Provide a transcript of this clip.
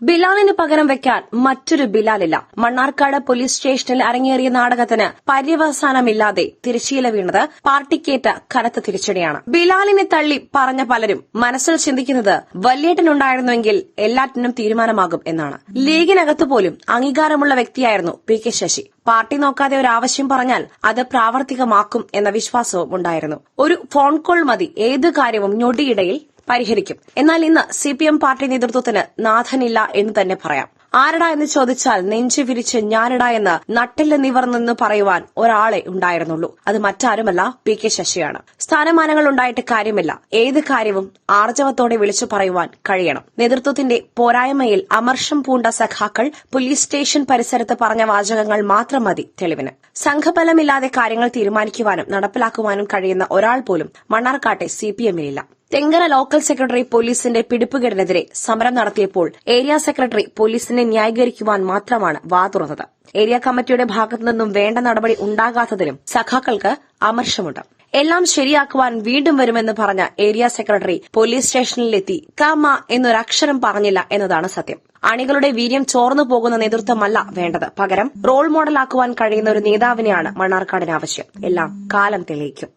ബിലാലിന് പകരം വെക്കാൻ മറ്റൊരു ബിലാലില്ല. മണ്ണാർക്കാട് പോലീസ് സ്റ്റേഷനിൽ അരങ്ങേറിയ നാടകത്തിന് പര്യവസാനമില്ലാതെ തിരശ്ശീല വീണത് പാർട്ടിക്കേറ്റ കനത്ത തിരിച്ചടിയാണ്. ബിലാലിനെ തള്ളി പറഞ്ഞ പലരും മനസ്സിൽ ചിന്തിക്കുന്നത് വല്യേട്ടനുണ്ടായിരുന്നുവെങ്കിൽ എല്ലാറ്റിനും തീരുമാനമാകും എന്നാണ്. ലീഗിനകത്ത് പോലും അംഗീകാരമുള്ള വ്യക്തിയായിരുന്നു പി കെ ശശി. പാർട്ടി നോക്കാതെ ഒരു ആവശ്യം പറഞ്ഞാൽ അത് പ്രാവർത്തികമാക്കും എന്ന വിശ്വാസവും ഉണ്ടായിരുന്നു. ഒരു ഫോൺ കോൾ മതി ഏത് കാര്യവും ഞൊടിയിടയിൽ പരിഹരിക്കും. എന്നാൽ ഇന്ന് സി പി എം പാർട്ടി നേതൃത്വത്തിന് നാഥനില്ല എന്ന് തന്നെ പറയാം. ആരടാ എന്ന് ചോദിച്ചാൽ നെഞ്ചു വിരിച്ച് ഞാനിടാ എന്ന് നട്ടില്ല നിവർന്നെന്ന് പറയുവാൻ ഒരാളെ ഉണ്ടായിരുന്നുള്ളൂ. അത് മറ്റാരുമല്ല പി കെ ശശിയാണ്. സ്ഥാനമാനങ്ങൾ ഉണ്ടായിട്ട് കാര്യമില്ല. ഏത് കാര്യവും ആർജവത്തോടെ വിളിച്ചു പറയുവാൻ കഴിയണം. നേതൃത്വത്തിന്റെ പോരായ്മയിൽ അമർഷം പൂണ്ട സഖാക്കൾ പോലീസ് സ്റ്റേഷൻ പരിസരത്ത് പറഞ്ഞ വാചകങ്ങൾ മാത്രം മതി തെളിവിന്. സംഘബലമില്ലാതെ കാര്യങ്ങൾ തീരുമാനിക്കുവാനും നടപ്പിലാക്കുവാനും കഴിയുന്ന ഒരാൾ പോലും മണ്ണാർക്കാട്ടെ സി പി എമ്മിലില്ല. തെങ്കര ലോക്കൽ സെക്രട്ടറി പോലീസിന്റെ പിടിപ്പുകേടിനെതിരെ സമരം നടത്തിയപ്പോൾ ഏരിയ സെക്രട്ടറി പോലീസിനെ ന്യായീകരിക്കുവാൻ മാത്രമാണ് വാ തുറന്നത്. ഏരിയ കമ്മിറ്റിയുടെ ഭാഗത്തു നിന്നും വേണ്ട നടപടി ഉണ്ടാകാത്തതിലും സഖാക്കൾക്ക് അമർഷമുണ്ട്. എല്ലാം ശരിയാക്കുവാൻ വീണ്ടും വരുമെന്ന് പറഞ്ഞ ഏരിയ സെക്രട്ടറി പോലീസ് സ്റ്റേഷനിലെത്തി കാമ എന്നൊരക്ഷരം പറഞ്ഞില്ല എന്നതാണ് സത്യം. അണികളുടെ വീര്യം ചോർന്നു പോകുന്ന നേതൃത്വമല്ല വേണ്ടത്. പകരം റോൾ മോഡലാക്കുവാൻ കഴിയുന്ന ഒരു നേതാവിനെയാണ് മണ്ണാർക്കാടിന് ആവശ്യം. എല്ലാം കാലം തെളിയിക്കും.